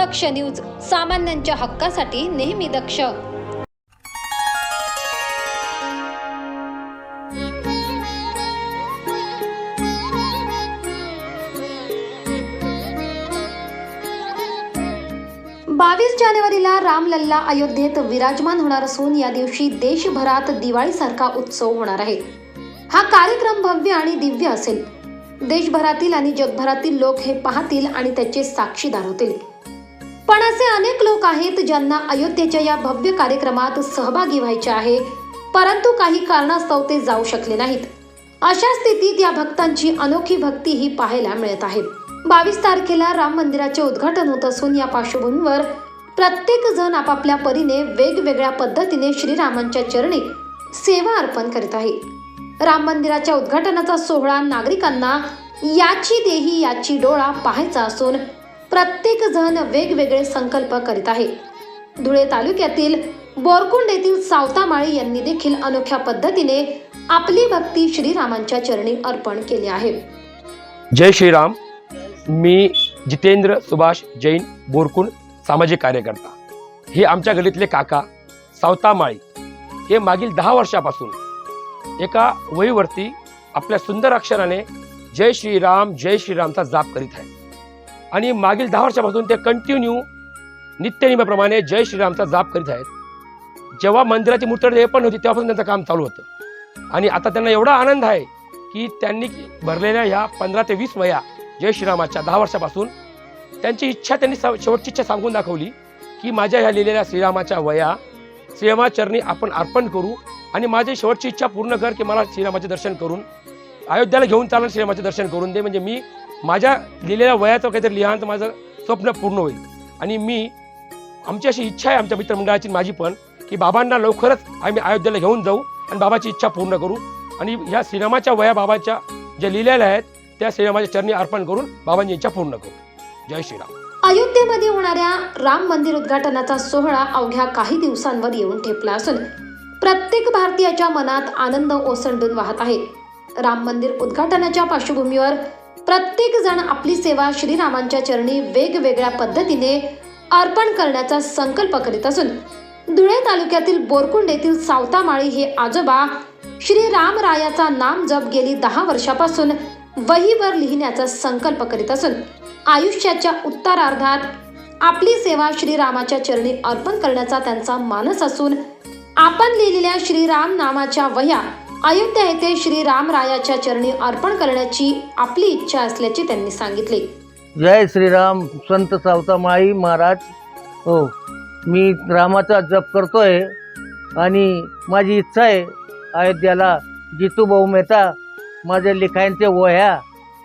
दक्ष news सामान्यांच्या हक्कासाठी नेहमी दक्ष. बावीस जानेवारीला रामलल्ला अयोध्येत विराजमान होणार असून या दिवशी देशभरात दिवाळीसारखा उत्सव होणार आहे. हा कार्यक्रम भव्य आणि दिव्य असेल. देशभरातील आणि जगभरातील लोक हे पाहतील आणि त्याचे साक्षीदार होतील. पण असे अनेक लोक आहेत ज्यांना अयोध्येच्या या भव्य कार्यक्रमात सहभागी व्हायचे आहे परंतु काही कारणास्तव ते जाऊ शकले नाहीत. अशा स्थितीत या भक्तांची अनोखी भक्ती ही पाहायला मिळत आहे. बावीस तारखेला राम मंदिराचे उद्घाटन होत असून या पार्श्वभूमीवर प्रत्येक जण आपापल्या परीने वेगवेगळ्या पद्धतीने श्रीरामांच्या चरणी सेवा अर्पण करीत आहे. राम मंदिराच्या उद्घाटनाचा सोहळा नागरिकांना याची देही याची डोळा पाहायचा असून प्रत्येक जण वेगवेगळे संकल्प करीत आहे धुळे तालुक्यातील बोरकुंड येथील सावतामाळी यांनी देखील अनोख्या पद्धतीने आपली भक्ती श्रीरामांच्या चरणी अर्पण केली आहे. जय श्रीराम. मी जितेंद्र सुभाष जैन बोरकुंड सामाजिक कार्यकर्ता. हे आमच्या गलीतले काका सावतामाळी. हे मागील दहा वर्षापासून एका वहीवरती आपल्या सुंदर अक्षराने जय श्रीराम जय श्रीरामचा जाप करीत आहे आणि मागील दहा वर्षापासून ते कंटिन्यू नित्यनियमाप्रमाणे जय श्रीरामचा जाप करीत आहेत. जेव्हा मंदिराची मूर्तडे पण होती तेव्हापासून त्यांचं काम चालू होतं. आणि आता त्यांना एवढा आनंद आहे की त्यांनी भरलेल्या ह्या पंधरा ते वीस वया जय श्रीरामाच्या दहा वर्षापासून त्यांची इच्छा त्यांनी सा- शेवटची इच्छा सांगून दाखवली की माझ्या ह्या लिहिलेल्या श्रीरामाच्या वया श्रीरामाचरणी आपण अर्पण करू आणि माझी शेवटची इच्छा पूर्ण कर की मला श्रीरामाचे दर्शन करून अयोध्याला घेऊन चालणं श्रीरामाचे दर्शन करून दे. म्हणजे मी माझ्या लिहिलेल्या वयाचं काहीतरी लिहान तर माझं स्वप्न पूर्ण होईल. आणि मी आमची अशी इच्छा आहे आमच्या मित्रमंडळाची माझी पण की बाबांना लवकरच आम्ही अयोध्येला घेऊन जाऊ आणि बाबाची इच्छा पूर्ण करू. आणि ह्या सिनेमाच्या वया बाबाच्या ज्या लिहिलेल्या आहेत त्या सिनेमाच्या चरणी अर्पण करून बाबांची इच्छा पूर्ण करू. जय श्रीराम. अयोध्येमध्ये होणाऱ्या राम मंदिर उद्घाटनाचा सोहळा अवघ्या काही दिवसांवर येऊन ठेपला असून प्रत्येक भारतीयाच्या मनात आनंद ओसंडून वाहत आहे. राम मंदिर उद्घाटनाच्या पार्श्वभूमीवर प्रत्येक जण आपली सेवा श्रीरामांच्या चरणी वेगवेगळ्या पद्धतीने अर्पण करण्याचा संकल्प करीत असून धुळे तालुक्यातील बोरकुंड येथील सावतामाळी हे आजोबा श्री रामरायाचा नाम जप गेली दहा वर्षापासून वहीवर लिहिण्याचा संकल्प करीत असून आयुष्याच्या उत्तरार्धात आपली सेवा श्रीरामाच्या चरणी अर्पण करण्याचा त्यांचा मानस असून आपण लिहिलेल्या श्रीराम नामाच्या वह्या अयोध्या येथे श्रीरामरायाच्या चरणी अर्पण करण्याची आपली इच्छा असल्याचे त्यांनी सांगितले. जय श्रीराम संत सावतामाळी महाराज. हो मी रामाचा जप करतोय आणि माझी इच्छा आहे अयोध्याला जितूभाऊ मेहता माझ्या लिखायांचे वह्या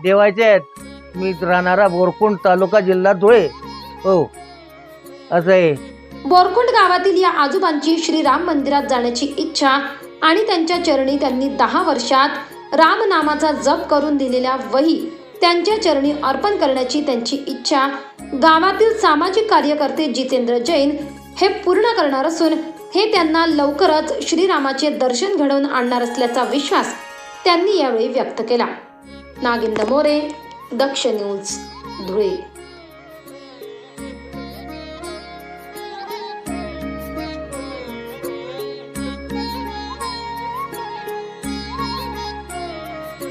देवायच्या आहेत. मी राहणारा बोरकुंड तालुका जिल्हा धुळे. हो असं आहे. बोरकुंड गावातील या आजोबांची श्रीराम मंदिरात जाण्याची इच्छा आणि त्यांच्या चरणी त्यांनी दहा वर्षात रामनामाचा जप करून दिलेल्या वही त्यांच्या चरणी अर्पण करण्याची त्यांची इच्छा गावातील सामाजिक कार्यकर्ते जितेंद्र जैन हे पूर्ण करणार असून हे त्यांना लवकरच श्रीरामाचे दर्शन घडवून आणणार असल्याचा विश्वास त्यांनी यावेळी व्यक्त केला. नागिंद मोरे दक्ष न्यूज धुळे.